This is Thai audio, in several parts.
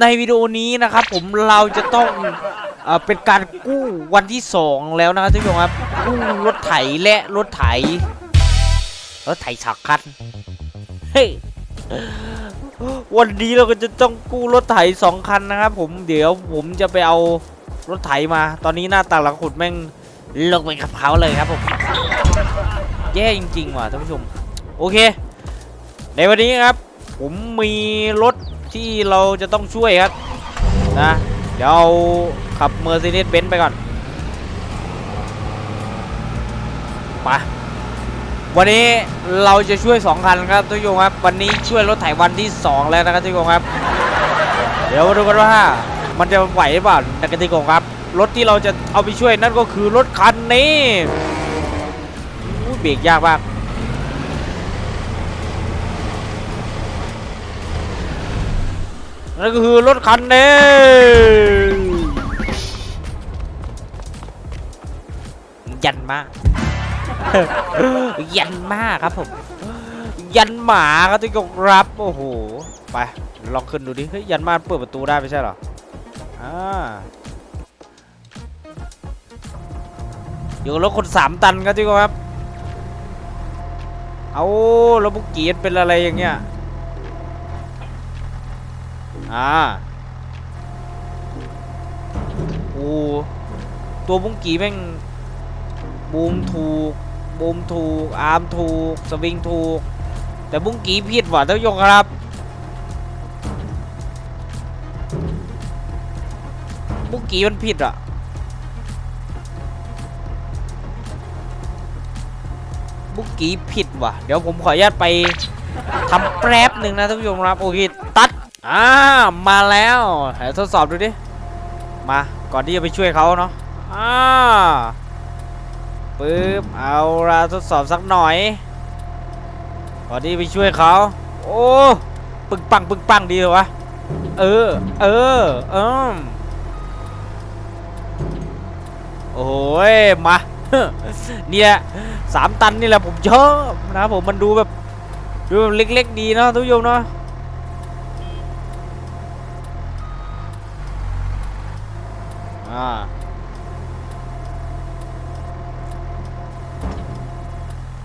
ในวิดีโอนี้นะครับผมเราจะต้องเอ่อเป็นการกู้วันที่สองแล้วนะครับท่านผู้ชมครับกู้รถไถและรถไถรถไถฉักคันเฮ้ยวันนี้เราก็จะต้องกู้รถไถสองคันนะครับผมเดี๋ยวผมจะไปเอารถไถมา ตอนนี้หน้าตาหลังขุดแม่งลงไปกับเขาเลยครับผมแย่จริงๆว่ะท่านผู้ชม โอเค ในวันนี้ครับ ผมมีรถ ที่เราจะต้องช่วยครับนะเดี๋ยวเอาขับ Mercedes Benz ไปก่อนไปวันนี้เราจะช่วย 2 คันครับทุกโยงครับวันนี้ช่วยรถไถวันที่ 2 แล้วนะครับทุกโยงครับ เดี๋ยวมาดูกันว่า มันจะไหวหรือเปล่านะครับทุกโยงครับ รถที่เราจะเอาไปช่วยนั่นก็คือรถคันนี้เบรกยากมาก นั่นก็คือรถคันนี้ยันมากยันมากครับผม ยันหมาครับทุกรับโอ้โหไปลองขึ้นดูดิเฮ้ยยันมาเปิดประตูได้ไม่ใช่หรออ่าอยู่รถคนสามตันครับทุกครับเอาแล้วบุกเกียนเป็นอะไรอย่างเงี้ย อ่าโอ้ตัวบุ้งกีแม่งบูมถูกบูมถูก อาร์มถูก สวิงถูก แต่บุ้งกีผิดว่ะท่านผู้ชมครับบุ้งกีมันผิดอะบุ้งกีผิดว่ะ เดี๋ยวผมขออนุญาตไปทำแป๊บหนึ่งนะท่านผู้ชมครับ โอเค ตัด อ่ามาแล้วเดี๋ยวทดสอบดูดิ มาก่อนที่จะไปช่วยเขาเนาะอ่าปึ๊บเอาละทดสอบสักหน่อยก่อนที่ไปช่วยเขาโอ้ปึ้งปังปึ้งปังดีเหรอวะเออเออเอมโอ้ยมาเนี่ยสามตันนี่แหละผมชอบนะผมมันดูแบบดูแบบเล็กๆดีเนาะทุกโยมเนาะ อ่า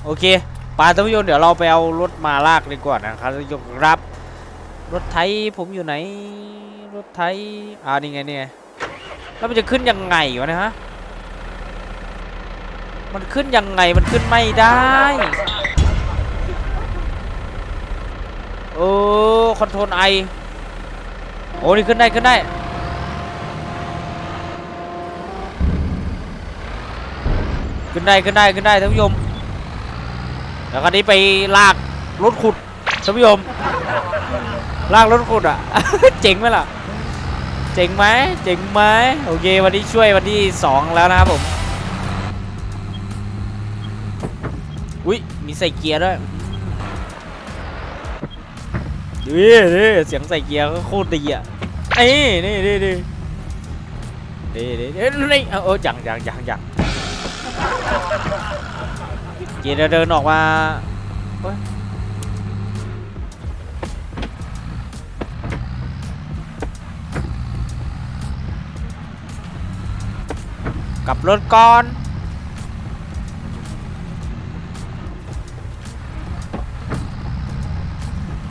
โอเคปาท่านผู้ชมเดี๋ยวเราไปเอารถมาลากดีกว่านะครับท่านผู้ชมครับ รถไถผมอยู่ไหน รถไถอ่านี่ไงนี่ไงแล้วมันจะขึ้นยังไงวะเนะฮะมันขึ้นยังไงมันขึ้นไม่ได้โอ้คอนโทรลไอโอ้นี่ขึ้นได้ขึ้นได้ ขึ้นได้ขึ้นได้ขึ้นได้ท่านผู้ชมแล้วคราวนี้ไปลากรถขุดท่านผู้ชมลากรถขุดอะ เจ๋งไหมล่ะ เจ๋งไหมเจ๋งไหมโอเค วันนี้ช่วยวันที่สองแล้วนะครับผมอุ้ยมีใส่เกียร์ด้วยนี่นี่เสียงใส่เกียร์ก็โคตรดีอะไอ้นี่นี่นี่นี่นี่นี่เอาเออจังจังจังจัง เกียร์เดินออกมากับรถก่อน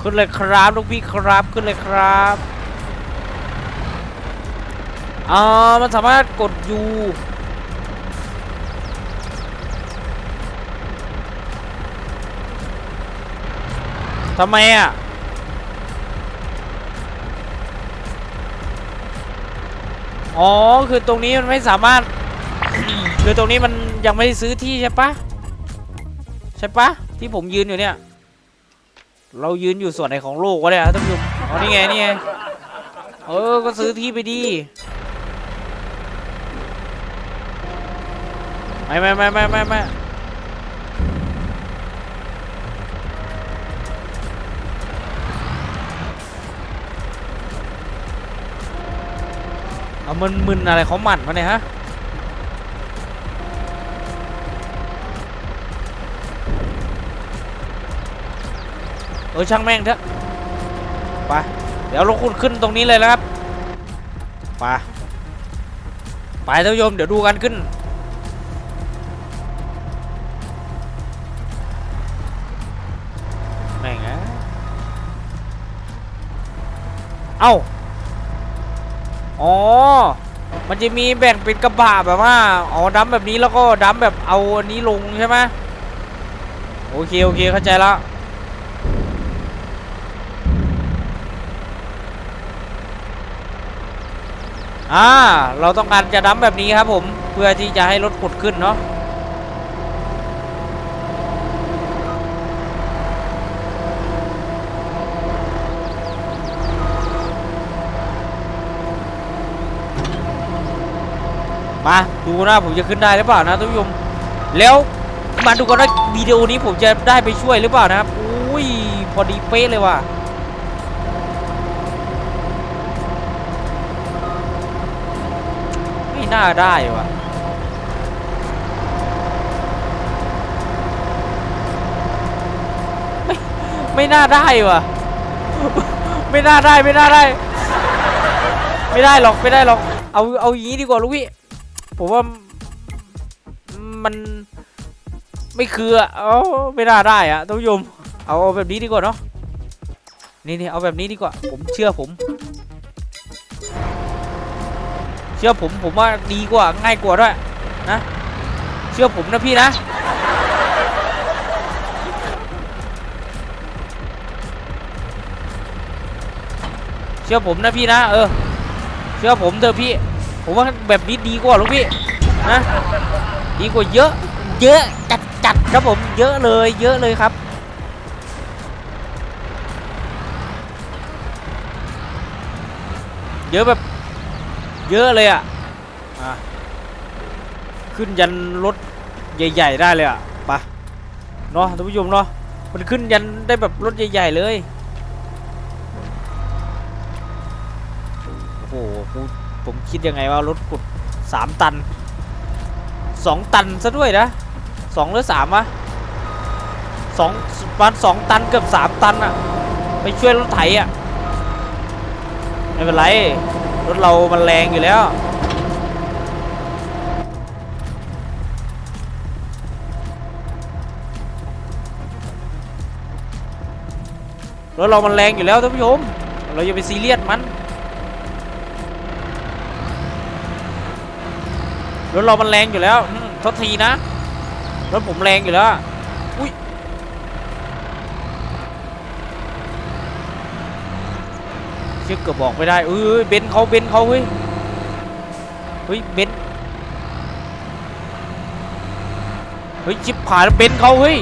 ขึ้นเลยครับลูกพี่ครับขึ้นเลยครับอ่ามันสามารถกดยู ทำไมอะอ๋อ คือตรงนี้มันไม่สามารถ คือตรงนี้มันยังไม่ได้ซื้อที่ใช่ปะใช่ปะที่ผมยืนอยู่เนี่ย เรายืนอยู่ส่วนไหนของโลกวะเนี่ยท่านผู้ชมอ๋อนี่ไงนี่ไงเออ ก็ซื้อที่ไปดีไม่ไม่ไม่ไม่ไม่ เอามันมึนอะไรเของมันมาเนี่ยฮะเออช่างแม่งเถอะไปเดี๋ยวเราขุดขึ้นตรงนี้เลยนะครับไปไปท่านผู้ชมเดี๋ยวดูกันขึ้นแม่งอะเอ้า อ๋อ มันจะมีแบ่งเป็นกระบะแบบว่า อ๋อดัมแบบนี้แล้วก็ดัมแบบเอาอันนี้ลงใช่ไหมโอเคโอเคเข้าใจแล้วอ่า เราต้องการจะดัมแบบนี้ครับผม เพื่อที่จะให้รถขุดขึ้นเนาะ มาดูนะผมจะขึ้นได้หรือเปล่านะท่านผู้ชมแล้วมาดูกันว่าวิดีโอนี้ผมจะได้ไปช่วยหรือเปล่านะครับอุ้ยพอดีเป๊ะเลยว่ะไม่น่าได้ว่ะไม่ไม่น่าได้ว่ะไม่น่าได้ไม่น่าได้ ไม่ได้หรอกไม่ได้หรอกเอาเอาอย่างนี้ดีกว่าลูกพี่ ผมว่ามันไม่คืออะเอาไม่น่าได้อะท่านผู้ชมเอาเอาแบบนี้ดีกว่าเนาะนี่นี่เอาแบบนี้ดีกว่า ผมเชื่อผม เชื่อผมผมว่าดีกว่าง่ายกว่าด้วยนะเชื่อผมนะพี่นะเชื่อผมนะพี่นะ เออ เชื่อผมเถอะพี่ ผมว่าแบบนี้ดีกว่าลูกพี่นะดีกว่าเยอะ เยอะจัดจัดครับผมเยอะเลยเยอะเลยครับเยอะแบบเยอะเลยอะอะขึ้นยันรถใหญ่ๆได้เลยอะปะเนาะท่านผู้ชมเนาะมันขึ้นยันได้แบบรถใหญ่ๆเลยโอ้โห ผมคิดยังไงว่ารถขุดสามตันสองตันซะด้วยนะสองหรือสามวะสองประมาณสองตันเกือบสามตันอะไปช่วยรถไถอะไม่เป็นไร รถเรามันแรงอยู่แล้ว รถเรามันแรงอยู่แล้วท่านผู้ชม เราอย่าไปซีเรียสมัน รถเรามันแรงอยู่แล้วทษทีนะรถผมแรงอยู่แล้วอุ้ยเชื่อเกือบบอกไม่ได้เอ้ยเบนเขาเบนเขาเฮ้ยเฮ้ยเบนเฮ้ยชิบหายเบนเขาเฮ้ย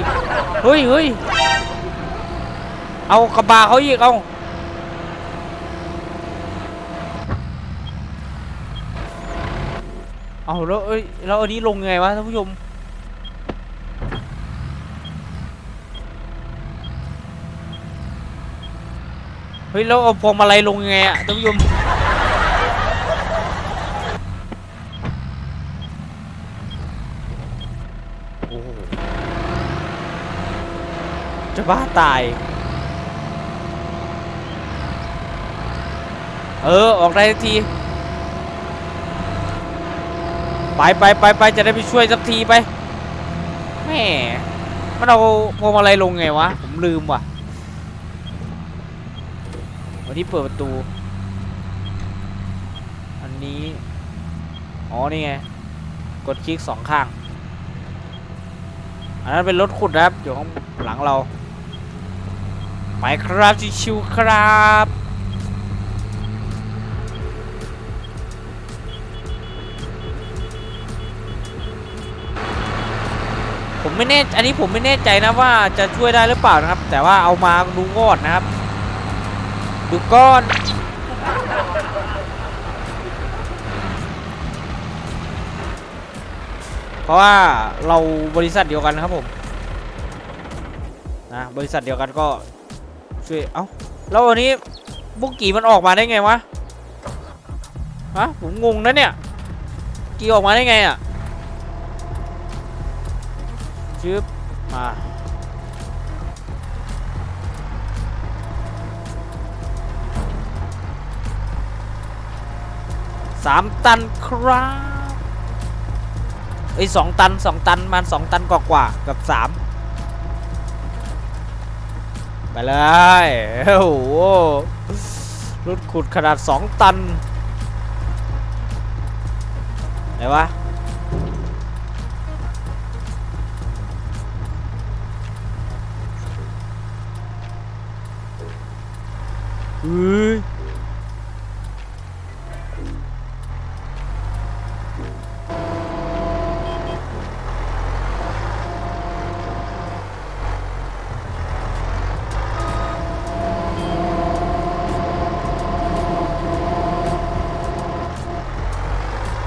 เฮ้ยเฮ้ยเอากระบะเขาอีกเอา เอาแล้วเอ้ยแล้วอันนี้ลงยังไงวะท่านผู้ชมเฮ้ยแล้วเอาพวงมาลัยลงยังไงอะท่านผู้ชมโอ้โหจะบ้าตาย เออ ออกได้ทันที ไปไปไปไปจะได้ไปช่วยสักทีไปแม่มันเอาพวงมาลัยลงไงวะ ผมลืมว่ะ วันนี้เปิดประตู อันนี้ อ๋อ นี่ไง กดคลิกสองข้าง อันนั้นเป็นรถขุดนะครับ อยู่ข้างหลังเรา ไปครับชิวๆครับ ไม่แน่อันนี้ผมไม่แน่ใจนะว่าจะช่วยได้หรือเปล่านะครับ แต่ว่าเอามาดูก่อนนะครับ ดูก้อนเพราะว่าเราบริษัทเดียวกันนะครับผมนะบริษัทเดียวกันก็ช่วยเอ้าแล้ววันนี้บุกกี้มันออกมาได้ไงวะฮะผมงงนะเนี่ย กี่ออกมาได้ไงอะ จึ๊บมาสามตันครับไอ้สองตันสองตันมันสองตันกว่ากว่ากับสามไปเลยโอ้โหรถขุดขนาดสองตันไหนวะ เฮ้ย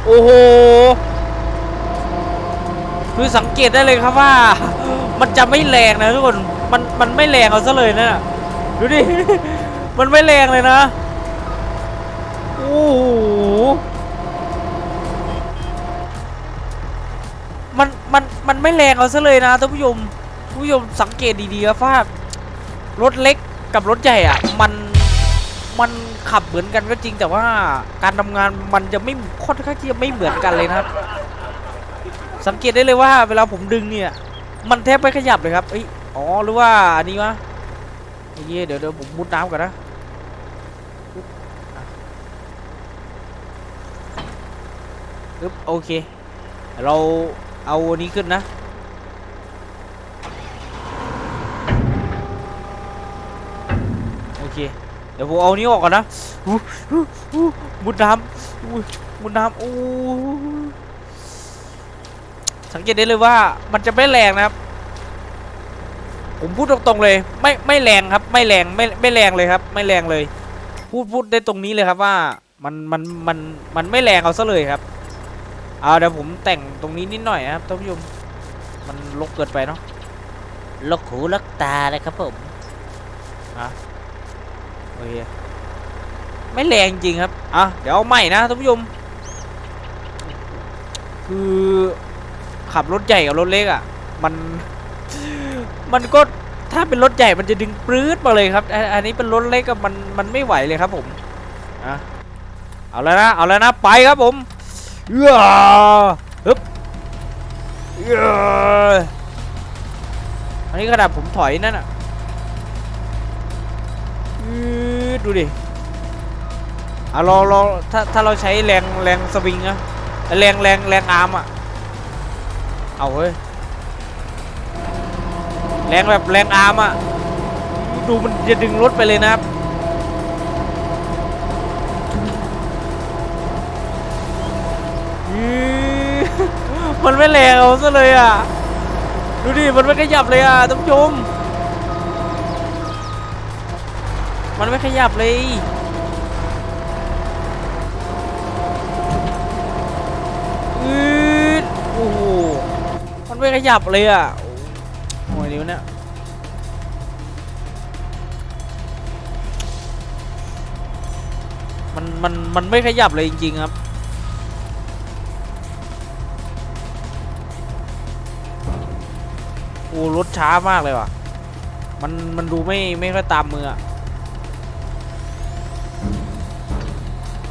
โอ้โห คือสังเกตได้เลยครับว่า มันจะไม่แรงนะทุกคน มัน มันไม่แรงเอาซะเลยนะ ดูดิ มันไม่แรงเลยนะโอ้โหมันมันมันไม่แรงเอาซะเลยนะท่านผู้ชมผู้ชมสังเกตดีๆครับว่ารถเล็กกับรถใหญ่อะมันมันขับเหมือนกันก็จริงแต่ว่าการทำงานมันจะไม่ค่อนข้างที่จะไม่เหมือนกันเลยนะครับ สังเกตได้เลยว่า เวลาผมดึงเนี่ย มันแทบไม่ขยับเลยครับเอ้ยอ๋อหรือว่าอันนี้วะเหี้ยเดี๋ยวเดี๋ยวผมมุดน้ำก่อนนะปึ๊บอะ ปึ๊บโอเค เราเอาอันนี้ขึ้นนะ โอเค เดี๋ยวผมเอานี้ออกก่อนนะอู้หูอู้มุดน้ำอู้มุดน้ำโอ้สังเกตได้เลยว่ามันจะไม่แรงนะครับ ผมพูดตรงๆเลย ไม่ไม่แรงครับ ไม่แรงไม่ไม่แรงเลยครับ ไม่แรงเลย พูดพูดได้ตรงนี้เลยครับว่ามันมันมันมันไม่แรงเอาซะเลยครับ เอาเดี๋ยวผมแต่งตรงนี้นิดหน่อยนะครับท่านผู้ชมมันลกเกินไปเนาะลกหูลกตาเลยครับผมอะโอเคไม่แรงจริงครับอะเดี๋ยวเอาใหม่นะท่านผู้ชมคือขับรถใหญ่กับรถเล็กอะ มันมันก็ถ้าเป็นรถใหญ่มันจะดึงปรื๊ดมาเลยครับ อันอันนี้เป็นรถเล็กก็มันมันไม่ไหวเลยครับผมอะเอาแล้วนะ เอาแล้วนะ ไปครับผม เอื้อฮึบเอื้ออันนี้ขนาดผมถอยนั่นอะอืดดูดิอะเราเราถ้าถ้าเราใช้แรงแรงสวิงอะแรงแรงแรงอาร์มอะเอาเฮ้ยแรงแบบแรงอาร์มอะดูมันจะดึงรถไปเลยนะครับ มันไม่แรงเอาซะเลยอะ ดูดิ มันไม่ขยับเลยอะท่านผู้ชม มันไม่ขยับเลย อืดโอ้โห มันไม่ขยับเลยอะโอ้ยนิ้วเนี่ยมันมันมันไม่ขยับเลยจริงๆครับ ช้ามากเลยว่ะ มันมันดูไม่ไม่ค่อยตามมืออะ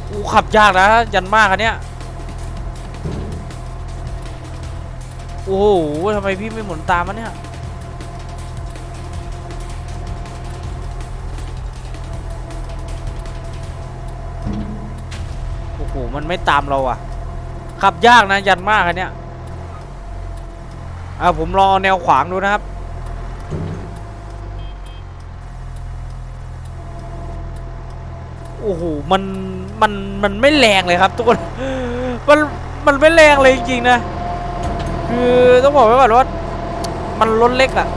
อูขับยากนะ ยันมากอันเนี้ย โอ้โหทำไมพี่ไม่หมุนตามมันเนี่ยโอ้โหมันไม่ตามเราอะ ขับยากนะ ยันมากอันเนี้ยอ่าผมลอแนวขวางดูนะครับ อ้โหมันมันมันไม่แรงเลยครับทุกคนมันมันไม่แรงเลยจริงๆนะคือต้องบอกไว้ก่อนว่ามันรถเล็กอะ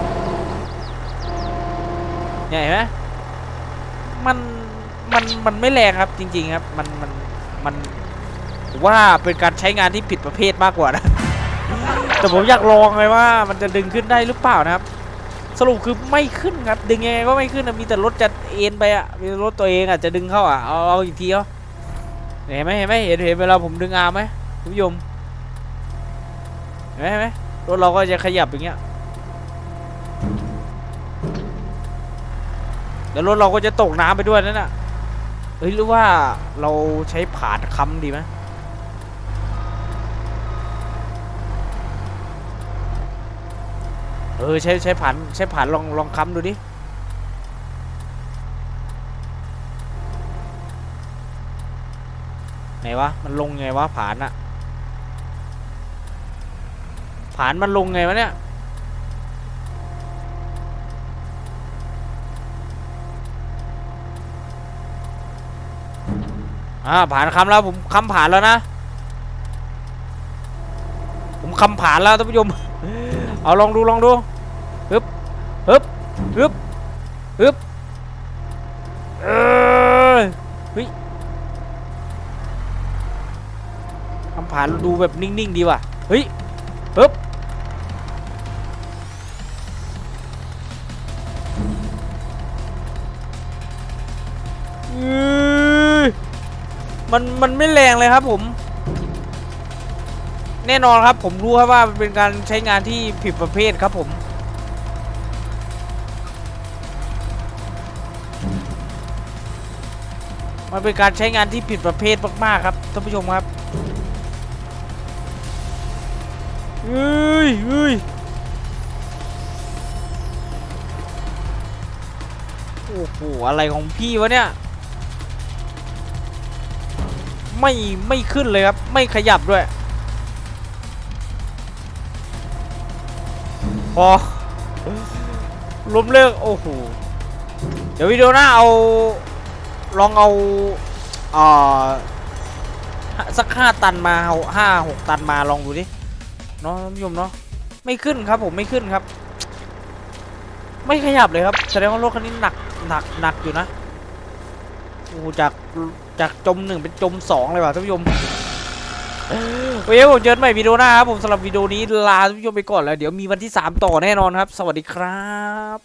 เนี่ยเห็นไหมมันมันมันไม่แรงครับจริง ๆครับ มันมันมันว่าเป็นการใช้งานที่ผิดประเภทมากกว่านะแต่ผมอยากลองเลยว่ามันจะดึงขึ้นได้หรือเปล่านะครับ สรุปคือไม่ขึ้นครับ ดึงยังไงก็ไม่ขึ้นมีแต่รถจะเอ็นไปอะมีรถตัวเองอะจะดึงเข้าอะเอาเอาอีกทีเอาเห็นไหมเห็นไหมเห็นเห็นเวลาผมดึงอาร์มไหมคุณผู้ชมเห็นไหมเห็นไหมรถเราก็จะขยับอย่างเงี้ยแล้วรถเราก็จะตกน้ำไปด้วยนั่นน่ะเฮ้ยหรือว่าเราใช้ผาดค้ำดีไหม เออใช้ใช้ผ่านใช้ผ่านลองลองค้ำดูดิไหนวะมันลงไงวะผ่านอะผ่านมันลงไงวะเนี่ยอ่าผ่านคำแล้วผมคำผ่านแล้วนะ ผมคำผ่านแล้วท่านผู้ชม เอาลองดูลองดูฮึบฮึบฮึบฮึบเออเฮ้ยคำผ่านดูแบบนิ่งๆดีว่ะ เฮ้ยฮึบอ้ยมันมันไม่แรงเลยครับผม แน่นอนครับผมรู้ครับว่าเป็นการใช้งานที่ผิดประเภทครับผม มันเป็นการใช้งานที่ผิดประเภทมากๆครับท่านผู้ชมครับเฮ้ยเฮ้ยโอ้โหอะไรของพี่วะเนี่ยไม่ไม่ขึ้นเลยครับ ไม่ขยับด้วย อล้มเลิกโอ้โหเดี๋ยววิดีโอหน้าเอาลองเอาอ่อสักห้าตันมาห้าหกตันมาลองดูดิเนาะท่านผู้ชมเนาะไม่ขึ้นครับผมไม่ขึ้นครับ ไม่ขยับเลยครับแสดงว่ารถคันนี้หนักหนักหนักอยู่นะโอ้จากจากจมหนึ่งเป็นจมสองเลยว่ะท่านผู้ชม โอเคผมเจอใหม่วิดีโอหน้าครับผมสำหรับวิดีโอนี้ลาท่านผู้ชมไปก่อนแล้ว เดี๋ยวมีวันที่ 3 ต่อแน่นอนครับ สวัสดีครับ